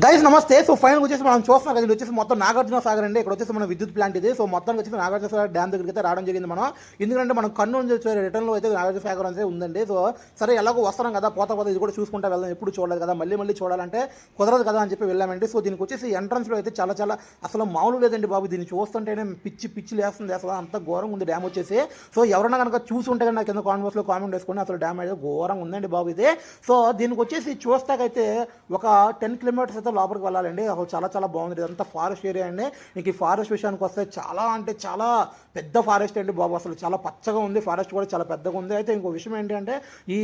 Guys నమస్తే. So final వచ్చేసి మనం చూస్తున్నాం కదా ఇది వచ్చేసి మొత్తం నాగార్జున సాగర్ అండి. ఇక్కడ వచ్చేసి మన విద్యుత్ ప్లాంట్ ఇది. సో మొత్తం వచ్చేసి నాగార్జున సాగర్ డ్యామ్ దగ్గరికి అయితే రావడం జరిగింది మనం. ఎందుకంటే మనం కన్ను నుంచి రిటర్న్లో అయితే నాగార్జున సాగర్ అయితే ఉందండి. సో సరే ఎలాగో వస్తున్నాం కదా పోతా పోతా ఇది కూడా చూసుకుంటా వెళ్దాం. ఎప్పుడు చూడలేదు కదా మళ్ళీ మళ్ళీ చూడాలంటే కుదరదు కదా అని చెప్పి వెళ్ళామండి. సో దీనికి వచ్చేసి ఎంట్రన్స్లో అయితే చాలా చాలా అసలు మామూలు లేదండి బాబు. దీన్ని చూస్తుంటేనే పిచ్చి పిచ్చి లేస్తుంది. అసలు అంత ఘోరంగా ఉంది డ్యామ్ వచ్చేసి. సో ఎవరైనా కనుక చూసుంటే కనుక కింద కాన్వర్స్లో కామెంట్ వేసుకుని అసలు డ్యామ్ అయితే ఘోరంగా ఉందండి బాబు ఇది. సో దీనికి వచ్చేసి చూస్తాకైతే ఒక టెన్ కిలోమీటర్స్ అయితే లోపలికి వెళ్ళాలండి. అసలు చాలా చాలా బాగుంది. ఇదంతా ఫారెస్ట్ ఏరియా అండి. నీకు ఈ ఫారెస్ట్ విషయానికి వస్తే చాలా అంటే చాలా పెద్ద ఫారెస్ట్ అండి బాబు. అసలు చాలా పచ్చగా ఉంది. ఫారెస్ట్ కూడా చాలా పెద్దగా ఉంది. అయితే ఇంకో విషయం ఏంటంటే ఈ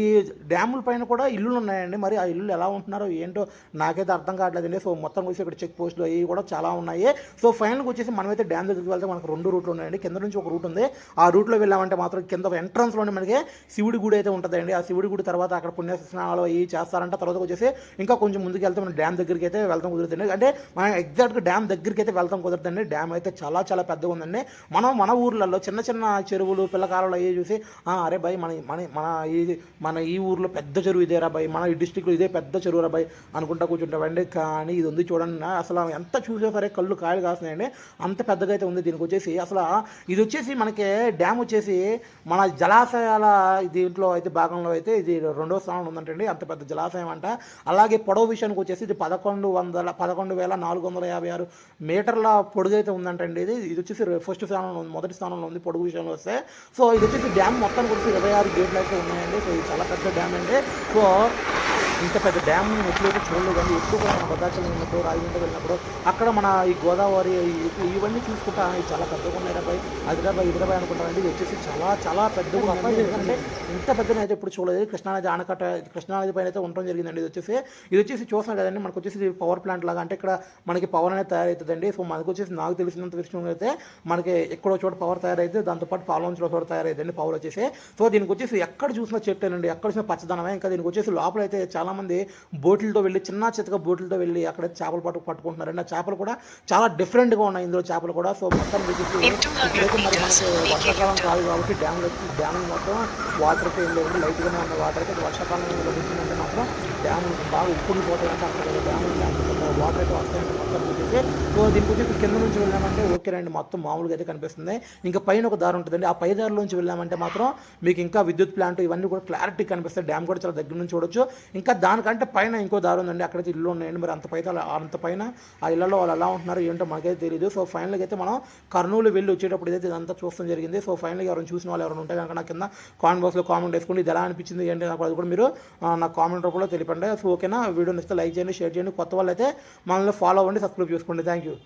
డ్యాముల పైన కూడా ఇల్లులు ఉన్నాయండి. మరి ఆ ఇల్లులు ఎలా ఉంటున్నారో ఏంటో నాకైతే అర్థం కావట్లేదండి. సో మొత్తం వచ్చి ఇక్కడ చెక్ పోస్టులు అవి కూడా చాలా ఉన్నాయి. సో ఫైనల్కి వచ్చేసి మనమైతే డ్యామ్ దగ్గరికి వెళ్తే మనకు రెండు రూట్లు ఉన్నాయండి. కింద నుంచి ఒక రూట్ ఉంది. ఆ రూట్లో వెళ్ళామంటే మాత్రం కింద ఎంట్రన్స్లోనే మనకి శివుడి గుడి అయితే ఉంటుందండి. ఆ శివుడి గుడి తర్వాత అక్కడ పుణ్య స్నానాలు అవి చేస్తారంట. తర్వాత వచ్చేసి ఇంకా కొంచెం ముందుకు వెళ్తే మనం డ్యామ్ దగ్గరికి అయితే వెళ్తాం కుదురుతుంది. అంటే మనం ఎగ్జాక్ట్గా డ్యామ్ దగ్గరికి అయితే వెళ్తాం కుదరదండి డ్యామ్ అయితే చాలా చాలా పెద్దగా ఉందండి. మనం మన ఊర్లలో చిన్న చిన్న చెరువులు పిల్లకాలలో అవి చూసి "ఆ, అరే భయ్ మన మన మన ఈ మన ఈ ఊర్లో పెద్ద చెరువు ఇదేరా భయ్ మన ఈ డిస్టిక్లో ఇదే పెద్ద చెరువు రా భయ్ అనుకుంటా కూర్చుంటామండి. కానీ ఇది ఉంది చూడండి అసలు ఎంత చూసే సరే కళ్ళు కాయలు కాస్తున్నాయండి. అంత పెద్దగా అయితే ఉంది దీనికి వచ్చేసి. అసలు ఇది వచ్చేసి మనకి డ్యామ్ వచ్చేసి మన జలాశయాల దీంట్లో అయితే భాగంలో అయితే ఇది రెండో స్థానంలో ఉందంటండి. అంత పెద్ద జలాశయం అంట. అలాగే పొడవు విషయానికి వచ్చేసి ఇది పదకొండు వందల పదకొండు వేల నాలుగు వందల యాభై ఆరు మీటర్ల పొడుగు అయితే ఉందంటండి ఇది. ఇది వచ్చేసి ఫస్ట్ స్థానంలో ఉంది మొదటి స్థానంలో ఉంది పొడుగు విషయంలో వస్తే. సో ఇది వచ్చేసి డ్యామ్ మొత్తానికి వచ్చి ఇరవై ఆరు గేట్లు అయితే ఉన్నాయండి. సో ఇది చాలా పెద్ద డ్యామ్ అండి. సో ఇంత పెద్ద డ్యామ్ ఎప్పుడైతే చూడలేదు కానీ కూడా మన భద్రాచలం వెళ్ళినప్పుడు రాజమండ్రి వెళ్ళినప్పుడు అక్కడ మన ఈ గోదావరి ఇవన్నీ చూసుకుంటా చాలా పెద్దగా ఉన్నాయి రాబాయ్ హైదరాబాద్ హైదరాబాద్ అనుకుంటారండి ఇది వచ్చేసి చాలా చాలా పెద్దగా ఎందుకంటే ఇంత పెద్దగా అయితే ఎప్పుడు చూడలేదు. కృష్ణానది ఆనకట్ట కృష్ణానది పైన అయితే ఉండడం జరిగిందండి. ఇది వచ్చేసి ఇది వచ్చేసి చూస్తాం కదండి. మనకు వచ్చేసి పవర్ ప్లాంట్ లాగా అంటే ఇక్కడ మనకి పవర్ అనేది తయారవుతుందండి. సో మనకు వచ్చేసి నాకు తెలిసినంత విషయం అయితే మనకి ఎక్కడో చోట పవర్ తయారైతే దాంతోపాటు పాలవంచులో చోట తయారైందండి పవర్ వచ్చేసి. సో దీనికి వచ్చేసి ఎక్కడ చూసినా చెట్టేనండి ఎక్కడ చూసినా పచ్చదనమే. ఇంకా దీనికి వచ్చేసి లోపల అయితే చాలా మంది బోట్లతో వెళ్ళి చిన్న చితక బోట్లతో వెళ్ళి అక్కడ చేపలు పట్టు పట్టుకుంటున్నారండి ఆ చేపలు కూడా చాలా డిఫరెంట్గా ఉన్నాయి. ఇందులో చేపలు కూడా. సో మొత్తం వచ్చేసి In 200 ఇప్పుడైతే మరి meters, మనకి వర్షాకాలం. కాదు కాబట్టి డ్యామ్ డ్యామ్ మొత్తం వాటర్ అయితే ఏం లేదండి లైట్గానే ఉన్న వాటర్ అయితే వర్షాకాలం లభించిందంటే మాత్రం బాగా ఉప్పుని పోతాయంటే అక్కడ డ్యామ్ వాటర్ అయితే వస్తాయంటే మొత్తం చూసేసి సో దీనికి వచ్చేసి కింద నుంచి వెళ్ళామంటే ఓకే రండి మొత్తం మామూలుగా అయితే కనిపిస్తుంది. ఇంకా పైన ఒక దారి ఉంటుందండి. ఆ పై దారిలోంచి వెళ్ళామంటే మాత్రం మీకు ఇంకా విద్యుత్ ప్లాంట్ ఇవన్నీ కూడా క్లారిటీ కనిపిస్తాయి. డ్యామ్ కూడా చాలా దగ్గర నుంచి చూడొచ్చు. ఇంకా దానికంటే పైన ఇంకో దారి ఉందండి. అక్కడైతే ఇల్లు ఉన్నాయండి. మరి అంత పైన అంత పైన ఆ ఇళ్ళలో వాళ్ళు ఎలా ఉంటున్నారు ఏంటో మనకైతే తెలియదు సో ఫైనల్గా అయితే మనం కర్నూలు వెళ్ళి వచ్చేటప్పుడు అయితే ఇదంతా చూస్తాం జరిగింది. సో ఫైనల్గా ఎవరైనా చూసిన వాళ్ళు ఎవరైనా ఉంటే కనుక నా కింద కామెంట్ బాక్స్లో కామెంట్ వేసుకోండి. ఇది ఎలా అనిపించింది ఏంటి నాకు అది కూడా మీరు నా కామెంట్ కూడా తెలిపండి. సో ఓకేనా? వీడియో నచ్చితే లైక్ చేయండి షేర్ చేయండి. కొత్త వాళ్ళు అయితే మనల్ని ఫాలో అవ్వండి సబ్స్క్రైబ్ చేసుకోండి. Thank you